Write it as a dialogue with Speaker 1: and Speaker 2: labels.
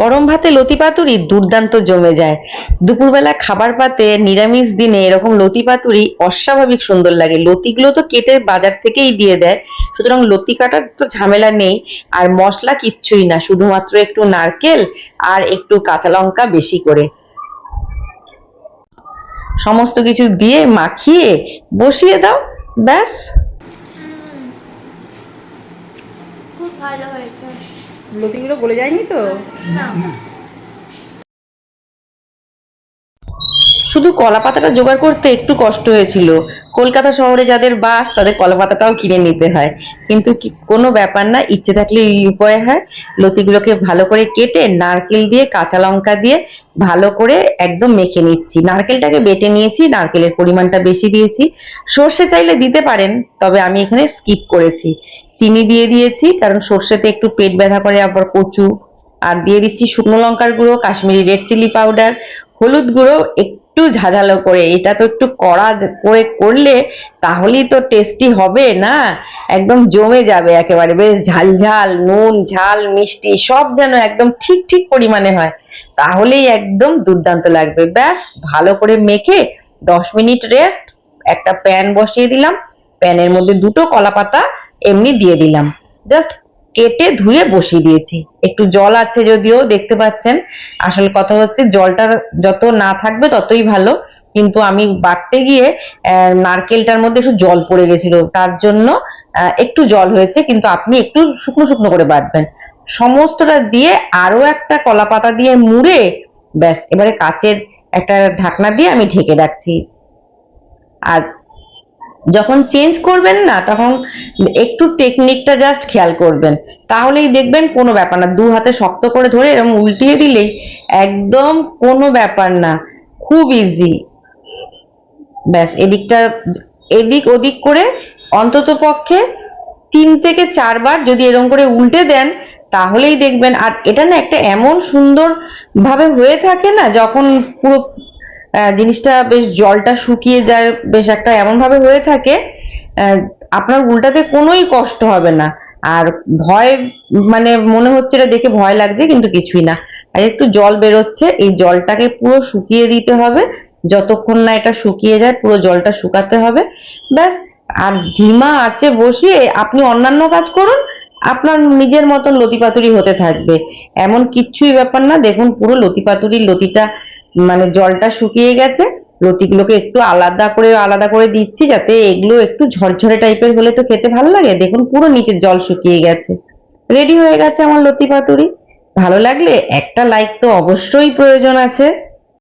Speaker 1: গরম ভাতে লতি পাতুরি দুর্দান্ত জমে যায়। দুপুরবেলা খাবার পাতে নিরামিষ দিনে এরকম লতি পাতুরি অস্বাভাবিক সুন্দর লাগে। লতিগুলো তো কেটে বাজার থেকেই দিয়ে দেয়। সুতরাং লতি কাটার তো ঝামেলা নেই। আর মশলা কিচ্ছুই না, শুধুমাত্র একটু নারকেল আর একটু কাঁচা লঙ্কা বেশি করে। সমস্ত কিছু দিয়ে মাখিয়ে বসিয়ে দাও, ব্যাস
Speaker 2: খুব ভালো হয়েছে।
Speaker 3: লতিগুলো গলে যায়নি তো?
Speaker 1: শুধু কলা পাতাটা জোগাড় করতে একটু কষ্ট হয়েছিল। কলকাতা শহরে যাদের বাস তাদের কলা পাতাটাও কিনে নিতে হয়। কিন্তু কোনো ব্যাপার না ইচ্ছে থাকলে এই উপায় হয়। লতিগুলোকে ভালো করে কেটে নারকেল দিয়ে কাঁচা লঙ্কা দিয়ে ভালো করে একদম মেখে নিচ্ছি। নারকেলটাকে বেটে নিয়েছি নারকেলের পরিমাণটা বেশি দিয়েছি। সর্ষে চাইলে দিতে পারেন তবে আমি এখানে স্কিপ করেছি। চিনি দিয়ে দিয়েছি, কারণ সর্ষেতে একটু পেট ব্যথা করে, আবার কচু। আর দিয়ে দিচ্ছি শুকনো লঙ্কার গুঁড়ো, কাশ্মীরি রেড চিলি পাউডার, হলুদ গুঁড়ো, একটু ঝাঝালো করে। এটা তো একটু কড়া করে করলে তাহলেই তো টেস্টি হবে, না? একদম জমে যাবে একেবারে। বেশ ঝাল ঝাল, নুন, ঝাল, মিষ্টি, সব যেন একদম ঠিক ঠিক পরিমাণে হয়, তাহলেই একদম দুর্দান্ত লাগবে। ব্যাস, ভালো করে মেখে দশ মিনিট রেস্ট একটা প্যান বসিয়ে দিলাম। প্যানের মধ্যে দুটো কলা পাতা এমনি দিয়ে দিলাম। জাস্ট কেটে ধুয়ে বসিয়ে দিয়েছি। একটু জল আছে যদিও, দেখতে পাচ্ছেন। আসল কথা হচ্ছে জলটা যত না থাকবে ততই ভালো। কিন্তু আমি বাটতে গিয়ে নারকেলটার মধ্যে একটু জল পড়ে গেছিল। তার জন্য একটু জল হয়েছে, কিন্তু আপনি একটু শুকনো শুকনো করে বাটবেন। সমস্তটা দিয়ে আরও একটা কলা পাতা দিয়ে মুড়ে, ব্যাস, এবারে কাচের একটা ঢাকনা দিয়ে আমি ঢেকে রাখছি। আর যখন চেঞ্জ করবেন না, তখন একটু টেকনিকটা জাস্ট খেয়াল করবেন। তাহলেই দেখবেন কোনো ব্যাপার না, দু হাতে শক্ত করে ধরে এরকম উল্টিয়ে দিলেই একদম কোনো ব্যাপার না, খুব ইজি ব্যাস, এদিকটা, এদিক ওদিক করে অন্তত পক্ষে তিন থেকে চারবার যদি এরকম করে উল্টে দেন, তাহলেই দেখবেন। আর এটা না একটা এমন সুন্দর ভাবে হয়ে থাকে না, যখন পুরো জিনিসটা বেশ জলটা শুকিয়ে যায়, বেশ একটা এমন ভাবে হয়ে থাকে আপনার উল্টাতে কোনোই কষ্ট হবে না। আর ভয় মানে মনে হচ্ছে এটা দেখে ভয় লাগছে, কিন্তু কিছুই না। আর একটু জল বেরোচ্ছে, এই জলটাকে পুরো শুকিয়ে দিতে হবে। যতক্ষণ না এটা শুকিয়ে যায়, পুরো জলটা শুকাতে হবে। ব্যাস, আর ধিমা আছে বসিয়ে আপনি অন্যান্য কাজ করুন, আপনার নিজের মতন লতি পাতুরি হতে থাকবে। এমন কিচ্ছুই ব্যাপার না, দেখুন পুরো লতি পাতুরির লতিটা মানে জলটা শুকিয়ে গেছে লতিগুলোকে একটু আলাদা করে আলাদা করে দিচ্ছি যাতে এগুলো একটু ঝরঝরে টাইপের হলে তো খেতে ভালো লাগে। দেখুন পুরো নিচের জল শুকিয়ে গেছে। রেডি হয়ে গেছে আমার লতি পাতুরি। ভালো লাগলে একটা লাইক তো অবশ্যই প্রয়োজন আছে।